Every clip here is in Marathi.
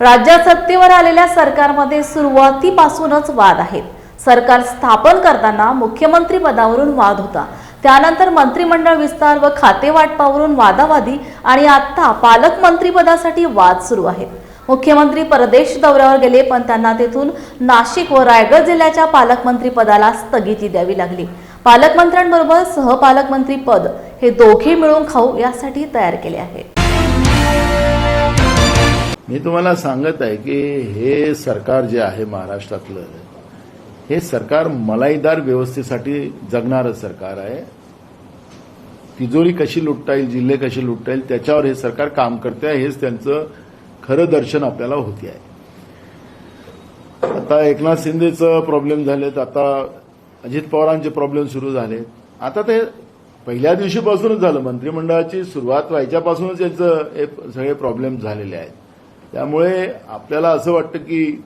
राज्यात सत्तेवर आलेल्या सरकारमध्ये सुरुवातीपासूनच वाद आहेत. सरकार स्थापन करताना मुख्यमंत्री पदावरून वाद होता. त्यानंतर मंत्रिमंडळ विस्तार व खाते वाटपावरून वादावादी आणि आता पालकमंत्रीपदासाठी वाद सुरू आहेत. मुख्यमंत्री परदेश दौऱ्यावर गेले पण त्यांना तेथून नाशिक व रायगड जिल्ह्याच्या पालकमंत्री पदाला स्थगिती द्यावी लागली. पालकमंत्र्यांबरोबर सहपालकमंत्री पद हे दोघे मिळून खाऊ यासाठी तयार केले आहे. मी तुम्हाला सांगत आहे की हे सरकार जे आहे महाराष्ट्रातलं हे सरकार मलाईदार व्यवस्थेसाठी जगणारं सरकार आहे. तिजोरी कशी लुटता येईल जिल्हे कसे लुटता येईल त्याच्यावर हे सरकार काम करते आहे हेच त्यांचं खरं दर्शन आपल्याला होते आहे. आता एकनाथ शिंदेचं प्रॉब्लेम झालेत आता अजित पवारांचे प्रॉब्लेम सुरू झाले आता ते पहिल्या दिवशीपासूनच झालं मंत्रिमंडळाची सुरुवात व्हायच्यापासूनच याचं हे सगळे प्रॉब्लेम झालेले आहेत. त्यामुळे आपल्याला असं वाटतं की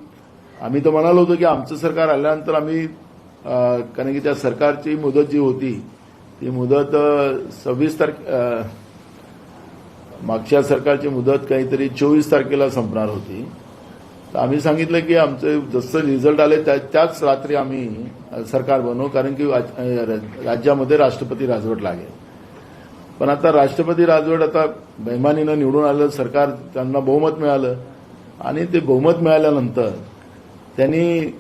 आम्ही तर म्हणालो होतो की आमचं सरकार आल्यानंतर आम्ही कारण की त्या सरकारची मुदत जी होती ती मुदत सव्वीस तारखे मागच्या सरकारची मुदत काहीतरी चोवीस तारखेला संपणार होती. तर आम्ही सांगितलं की आमचे जसं रिझल्ट आले त्या- त्याच रात्री आम्ही सरकार बनवू कारण की राज्यामध्ये राष्ट्रपती राजवट लागेल. पण आता राष्ट्रपती राजवट आता बैमानीनं निवडून आलं सरकार त्यांना बहुमत मिळालं. आणि ते बहुमत मिळाल्यानंतर त्यांनी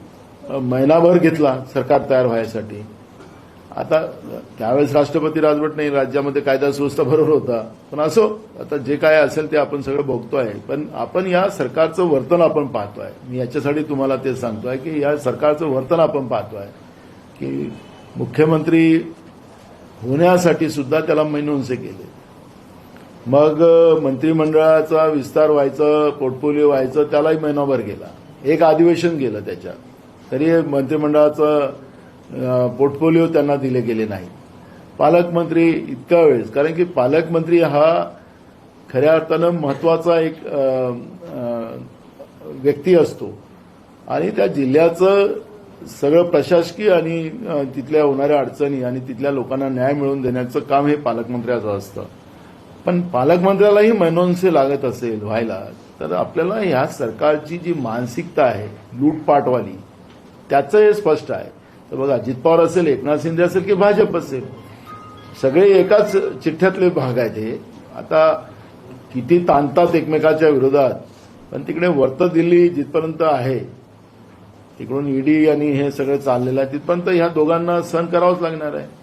महिनाभर घेतला सरकार तयार व्हायसाठी. आता त्यावेळेस राष्ट्रपती राजवट नाही राज्यामध्ये कायदा सुव्यवस्था बरोबर होता. पण असो आता जे काय असेल ते आपण सगळं बघतोय. पण आपण या सरकारचं वर्तन आपण पाहतोय. मी याच्यासाठी तुम्हाला ते सांगतोय की या सरकारचं वर्तन आपण पाहतोय. की मुख्यमंत्री होण्यासाठी सुद्धा त्याला महिनोंसे केले. मग मंत्रिमंडळाचा विस्तार व्हायचं पोर्टफोलिओ व्हायचं त्यालाही महिनाभर गेला. एक अधिवेशन गेलं त्याच्यात. तरी मंत्रिमंडळाचं पोर्टफोलिओ त्यांना दिले गेले नाही. पालकमंत्री इतका वेळेस कारण की पालकमंत्री हा खऱ्या अर्थानं महत्त्वाचा एक व्यक्ती असतो. आणि त्या जिल्ह्याचं सगळं प्रशासकीय आणि तिथल्या होणाऱ्या अडचणी आणि तिथल्या लोकांना न्याय मिळवून देण्याचं काम हे पालकमंत्र्याचं असतं. पण पालकमंत्र्यालाही मनोनसे लागत असेल व्हायला तर आपल्याला ह्या सरकारची जी मानसिकता आहे लूटपाटवाली त्याचं हे स्पष्ट आहे. तर बघा अजित पवार असेल एकनाथ शिंदे असेल की भाजप असेल सगळे एकाच चिठ्ठ्यातले भाग आहेत हे. आता किती ताणतात एकमेकाच्या विरोधात पण तिकडे वर्त दिल्ली जिथपर्यंत आहे तिकडून ईडी आणि हे सगळं चाललेलं आहे. तिथपर्यंत ह्या दोघांना सहन करावंच लागणार आहे.